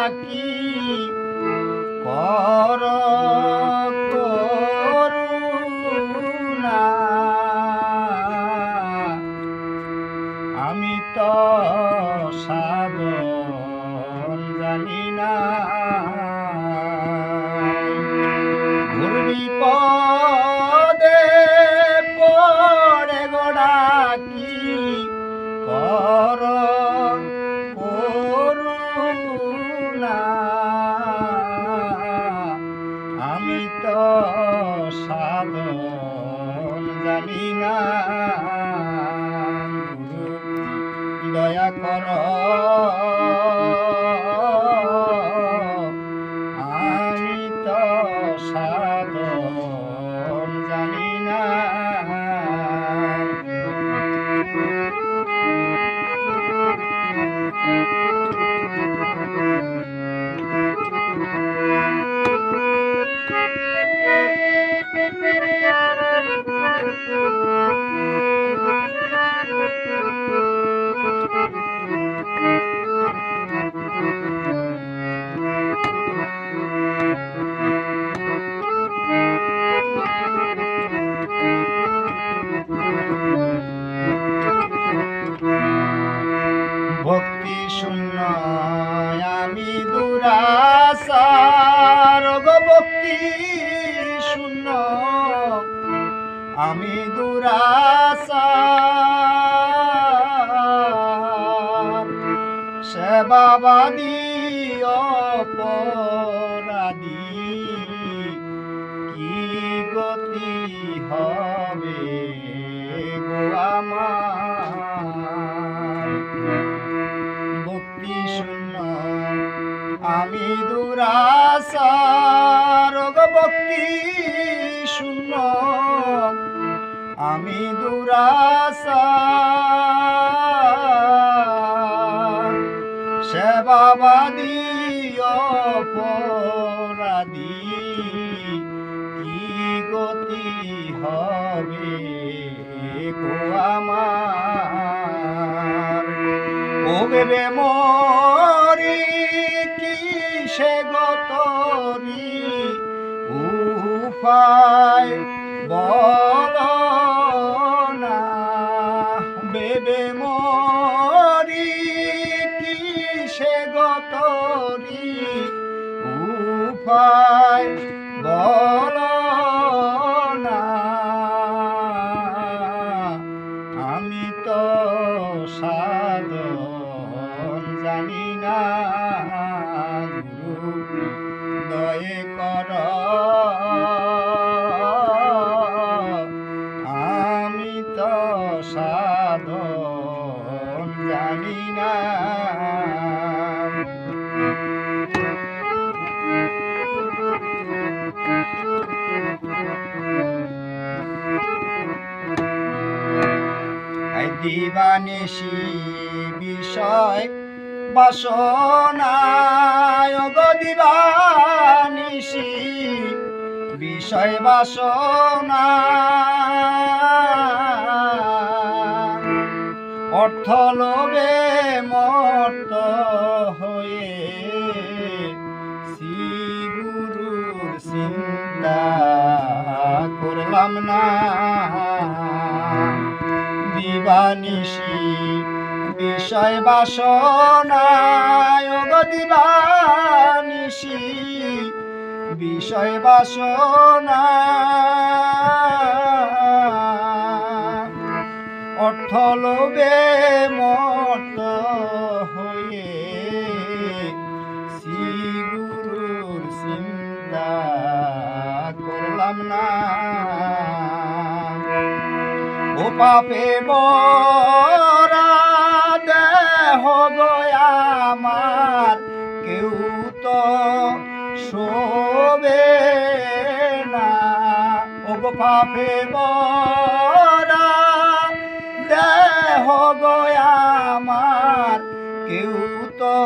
গোডাকি কর করুণা আমি তো সাধন জানি না। ঘুরবি পদে সাধন জানি না। দয়া কর। অপরাধী কি গতি হবে ভক্তি শূন্য আমি দুরাসার ভক্তি শূন্য আমি দুরাসার উপায় বল না বেবে মরি বল না। আমি তো সাধন জানি না। দিবানিশি বিষয় বাসনায় গো দিবানিশি বিষয় বাসনা অর্থ লোভে মর্ত হয়ে শ্রী চিন্তা করলাম না। দিবানিশি বিষয় বাসনায় গো দিবানিশি বিষয় বাসনা অর্থ অথলবে মত হয়ে শ্রী গুরুর চিন্তা করলাম না। পাপে বরা দেহ আমার। কেউ তো শোবে না। ও গো পাপে বরা দেহ আমার। কেউ তো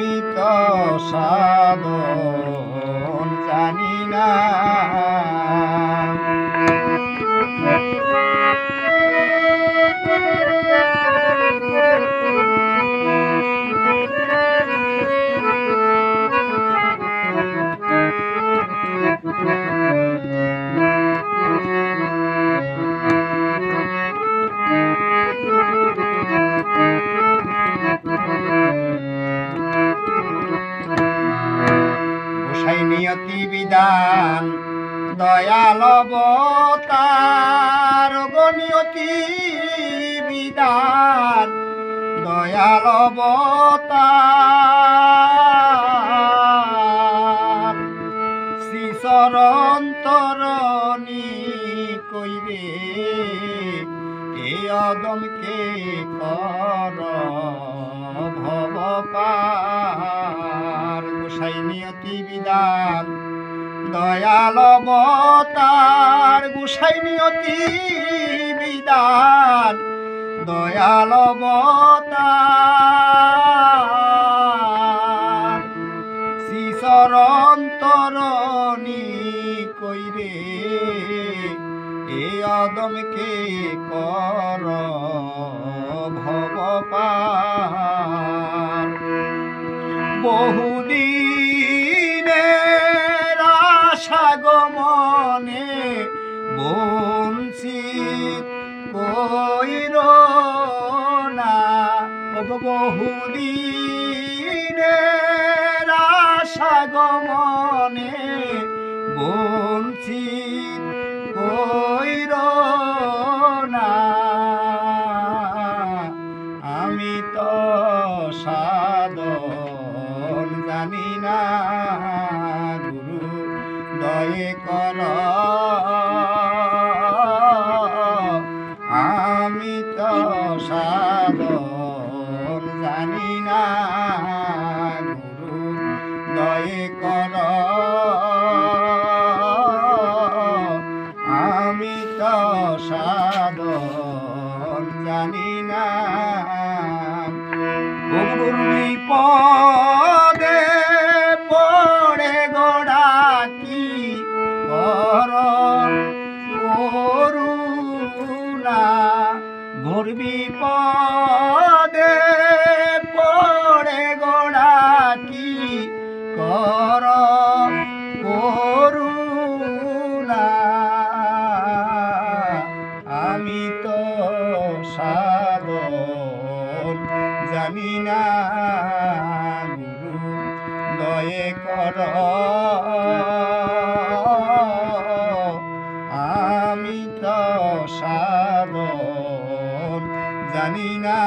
আমি তো সাধন জানি না দয়াল অবতার গনিয়তি বিধান, দয়াল শ্রীচরণ তরণী কইরে এ অদমকে কর ভব পার গোসাই বিধান দয়াল অবতার গোসাই নিয়তি বিধান দয়াল অবতার শ্রীচরণ তরণী কইরে এ কর ভব পার বহুদিনের আশা গমনে বঞ্চিত কইর না। আমি তো সাধন জানি না গুরু দয়ে কর। সাধন জানি না গুরুর বিপদে পড়ে গোড়া কি কর করুণা ঘোর বিপদে পড়ে গোড়া কি কর গুরু দয়ে কর আমি তো সাধন জানি না